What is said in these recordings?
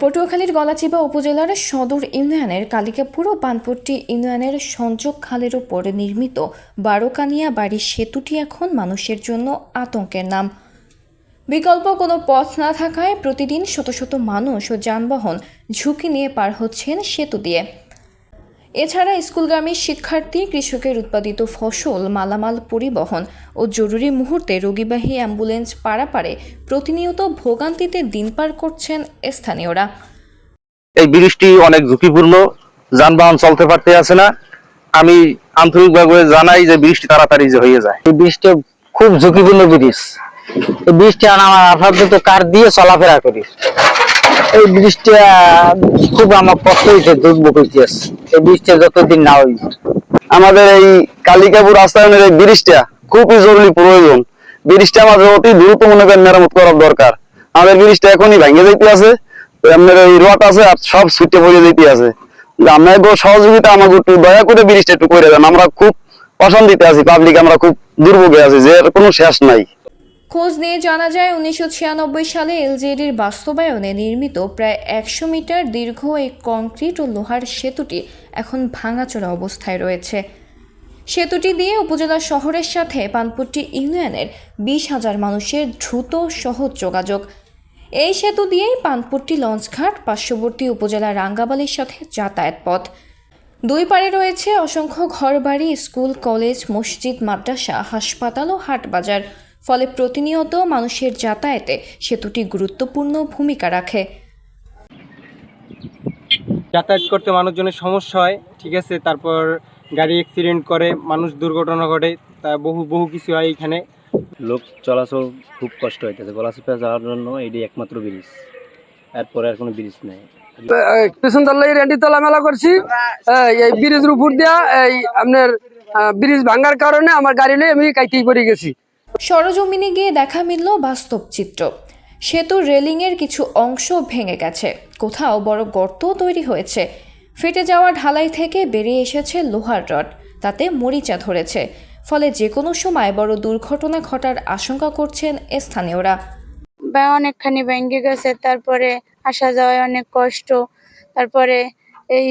পটুয়াখালীর গলাচিবা উপজেলার সদর ইউনিয়নের কালিকাপুর ও পানপট্টি ইউনিয়নের সংযোগ খালের ওপর নির্মিত বারোকানিয়া বাড়ির সেতুটি এখন মানুষের জন্য আতঙ্কের নাম। বিকল্প কোনো পথ না থাকায় প্রতিদিন শত শত মানুষ ও যানবাহন ঝুঁকি নিয়ে পার হচ্ছেন সেতু দিয়ে। এছাড়া স্কুলগামী শিক্ষার্থী কৃষকের উৎপাদিত ফসল মালামাল পরিবহন ও জরুরি মুহূর্তে রোগীবাহী অ্যাম্বুলেন্স পারাপারে প্রতিনিয়ত ভোগান্তিতে দিন পার করছেন স্থানীয়রা। এই বৃষ্টি অনেক ঝুঁকিপূর্ণ যানবাহন চলতে পারতে আছে না। আমি আন্তরিকভাবে জানাই যে বৃষ্টি তাড়াতাড়ি যে হয়ে যায়। এই বৃষ্টি খুব ঝুঁকিপূর্ণ ব্রিজ এই বৃষ্টি আমার আপাতত কার দিয়ে চলাফেরা করি? এই বৃষ্টি খুব আমার কষ্ট হয়েছে দুর্ভোগ আছে। এই বৃষ্টি যতদিন না হই আমাদের এই কালিকাপুর রাস্তায়নের এই ব্রিজটা খুবই জরুরি প্রয়োজন। ব্রিজটা আমাদের অতি দ্রুত মনে করেন মেরামত করার দরকার। আমাদের ব্রিজটা এখনই ভেঙে যেতে আছে আপনার এই রথ আছে আর সব ছুটে পড়ে যেতে আছে। আপনার সহযোগিতা আমাকে একটু দয়া করে ব্রিজটা একটু করে দেন। আমরা খুব অশান্তিতে আছি পাবলিক আমরা খুব দুর্ভোগে আছি, যে কোনো শেষ নাই। খোঁজ নিয়ে জানা যায়, উনিশশো ছিয়ানব্বই সালে এলজেডির বাস্তবায়নে নির্মিত প্রায় একশো মিটার দীর্ঘ এই কংক্রিট ও লোহার সেতুটি এখন ভাঙাচোরা অবস্থায় রয়েছে। সেতুটি দিয়ে উপজেলা শহরের সাথে পানপট্টি ইউনিয়নের বিশ হাজার মানুষের দ্রুত সহজ যোগাযোগ। এই সেতু দিয়েই পানপট্টি লঞ্চঘাট পার্শ্ববর্তী উপজেলা রাঙ্গাবালির সাথে যাতায়াত পথ। দুই পারে রয়েছে অসংখ্য ঘরবাড়ি, স্কুল, কলেজ, মসজিদ, মাদ্রাসা, হাসপাতাল ও হাটবাজার। ফলে প্রতিনিয়ত মানুষের যাতায়াতে সেতুটি গুরুত্বপূর্ণ ভূমিকা রাখে। যাতায়াত করতে মানুষজনের সমস্যা হয় ঠিক আছে? তারপর গাড়ি অ্যাক্সিডেন্ট করে মানুষ দুর্ঘটনা ঘটে তা বহু বহু কিছু হয় এখানে। লোক চলাচল খুব কষ্ট হইতেছে। গলাচিপা যাওয়ার জন্য এটি একমাত্র ব্রিজ। এরপরে আর কোনো ব্রিজ নেই। মেলা করছি। এই, ব্রিজের উপর দিয়া এই আপনার ব্রিজ ভাঙার কারণে আমার গাড়ি নিয়ে আমি কাইতেই পড়ে গেছি। সরজমিনে গিয়ে দেখা মিলল বাস্তব চিত্র। সেতুর রেলিংয়ের কিছু অংশ ভেঙে গেছে। কোথাও বড় গর্তও তৈরি হয়েছে। ফেটে যাওয়া ঢালাই থেকে বেরিয়ে এসেছে লোহার রড। তাতে মরিচা ধরেছে। ফলে যে কোনো সময় বড় দুর্ঘটনা ঘটার আশঙ্কা করছেন স্থানীয়রা। বা অনেকখানি ভেঙে গেছে। তারপরে আসা যাওয়ায় অনেক কষ্ট। তারপরে এই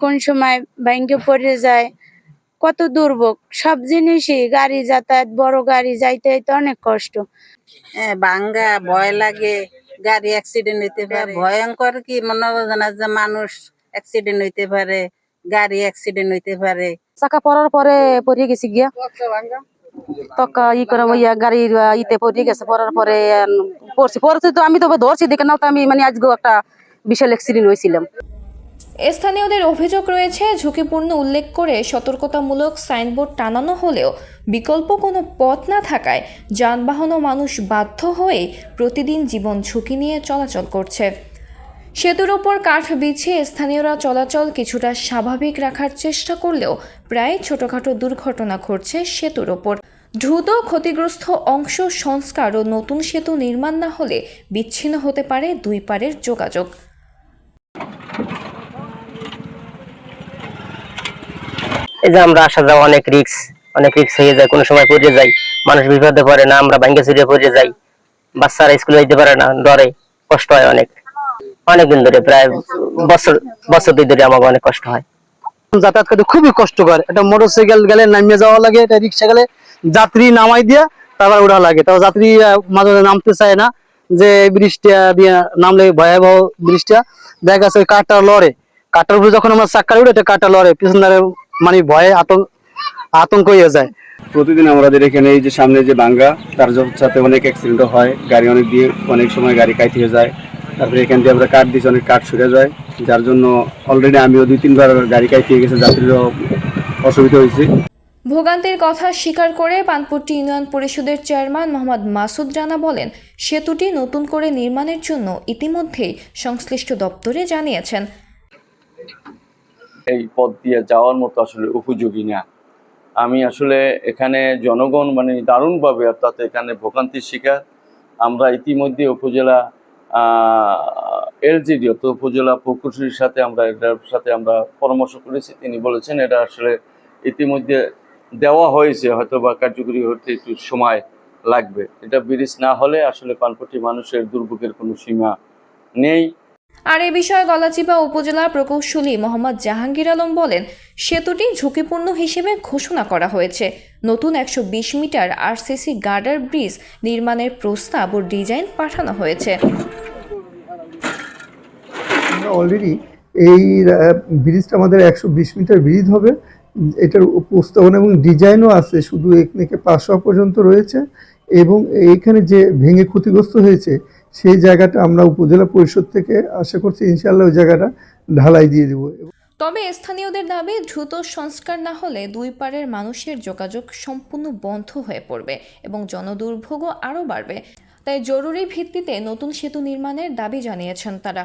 কোন সময় ভেঙে পড়ে যায় কত দুর্ভোগ। সব জিনিসই গাড়ি যাতায়াত বড় গাড়ি যাইতে যাইতে অনেক কষ্ট। হ্যাঁ ভাঙ্গা ভয় লাগে গাড়ি অ্যাক্সিডেন্ট হইতে পারে। ভয়ঙ্কর কি মনে হয় না যে মানুষ অ্যাক্সিডেন্ট হইতে পারে গাড়ি অ্যাক্সিডেন্ট হইতে পারে। চাকা পড়ার পরে পড়ে গেছি গিয়া। তকা ই করে ইয়া গাড়ির ইতে পড়ে গেছে পড়ার পরে পড়ছি। পড়ছি তো আমি তো ধরছি দেখে না তো আমি মানে আজকেও একটা বিশাল অ্যাক্সিডেন্ট হয়েছিলাম স্থানীয়দের অভিযোগ রয়েছে, ঝুঁকিপূর্ণ উল্লেখ করে সতর্কতামূলক সাইনবোর্ড টানানো হলেও বিকল্প কোনো পথ না থাকায় যানবাহন ও মানুষ বাধ্য হয়ে প্রতিদিন জীবন ঝুঁকি নিয়ে চলাচল করছে। সেতুর ওপর কাঠ বিছিয়ে স্থানীয়রা চলাচল কিছুটা স্বাভাবিক রাখার চেষ্টা করলেও প্রায় ছোটখাটো দুর্ঘটনা ঘটছে সেতুর ওপর। দ্রুত ক্ষতিগ্রস্ত অংশ, সংস্কার ও নতুন সেতু নির্মাণ না হলে বিচ্ছিন্ন হতে পারে দুই পারের যোগাযোগ। এই যে আমরা আসা যাওয়া অনেক রিক্স অনেক রিক্স হয়ে যায়, কোনো সময় পড়ে যাই, মানুষ বিপদে পড়ে না, আমরা ভাঙ্গে চুরিয়ে পড়ে যাই, বাচ্চারা স্কুলে যেতে পারে না, ডরে, কষ্ট হয় অনেক। অনেকদিন ধরে, প্রায় বছর বছর দুই ধরে আমাকে অনেক কষ্ট হয়। যাতায়াত করতে খুবই কষ্টকর। এটা মোটরসাইকেল গেলে নামিয়ে যাওয়া লাগে এটা রিক্সা গেলে যাত্রী নামাই দিয়া তারপর ওঠা লাগে। তারপর যাত্রী মাঝে নামতে চায় না, যে ব্রিজটা দিয়ে নামলে ভয়াবহ ব্রিজটা দেখা গেছে কাঠটা লড়ে কাঠটার উপরে যখন আমরা চাক্কা উঠে এটা কাঠটা লড়ে, পিছন ধারে মানে ভয়ে আতঙ্ক আতঙ্ক হয়ে যায়। প্রতিদিন আমাদের এখানে এই যে সামনে যে বাঙ্গা তার সাথে অনেক অ্যাক্সিডেন্ট হয়। গাড়ি অনেক দিয়ে অনেক সময় গাড়ি কাইতে হয়ে যায়। তারপরে এখান দিয়ে আমরা কাঠ দিয়েছি অনেক কাঠ ছুটে যায়। যার জন্য অলরেডি আমিও দুই তিনবার গাড়ি কাইতে গেছে যাত্রীরও অসুবিধা হয়েছে। ভোগান্তির কথা স্বীকার করে পানপট্টি ইউনিয়ন পরিষদের চেয়ারম্যান মোহাম্মদ মাসুদ রানা বলেন সেতুটি নতুন করে নির্মাণের জন্য ইতিমধ্যেই সংশ্লিষ্ট দপ্তরে জানিয়েছেন। এই পথ দিয়ে যাওয়ার মতো আসলে উপযোগী না। আমি আসলে এখানে জনগণ মানে দারুণভাবে অর্থাৎ এখানে ভোগান্তির শিকার। আমরা ইতিমধ্যে উপজেলা এলজিডি অর্থাৎ উপজেলা প্রকৌশলীর সাথে আমরা, এটার সাথে আমরা পরামর্শ করেছি। তিনি বলেছেন এটা আসলে ইতিমধ্যে দেওয়া হয়েছে হয়তো বা কার্যকরী হতে একটু সময় লাগবে। এটা ব্রিজ না হলে আসলে পানপট্টি মানুষের দুর্ভোগের কোনো সীমা নেই। আর এ বিষয়ে গলাচিপা উপজেলা প্রকৌশলী মোহাম্মদ জাহাঙ্গীর আলম বলেন, সেতুটি ঝুঁকিপূর্ণ হিসেবে ঘোষণা করা হয়েছে। নতুন একশো বিশ মিটার আরসিসি গার্ডার ব্রিজ নির্মাণের প্রস্তাব ও ডিজাইন পাঠানো হয়েছে। অলরেডি এই ব্রিজটা আমাদের একশো বিশ মিটার ব্রিজ হবে। এটার প্রস্তাবনা এবং ডিজাইনও আছে, শুধু এখানে পাঁচশো পর্যন্ত রয়েছে। এবং এইখানে যে ভেঙে ক্ষতিগ্রস্ত হয়েছে সেই জায়গাটা আমরা উপজেলা পরিষদ থেকে আশা করছি ইনশাল্লাহ ওই জায়গাটা ঢালাই দিয়ে দেবো। তবে স্থানীয়দের দাবি দ্রুত সংস্কার না হলে দুই পারের মানুষের যোগাযোগ সম্পূর্ণ বন্ধ হয়ে পড়বে এবং জনদুর্ভোগও আরও বাড়বে। তাই জরুরি ভিত্তিতে নতুন সেতু নির্মাণের দাবি জানিয়েছেন তারা।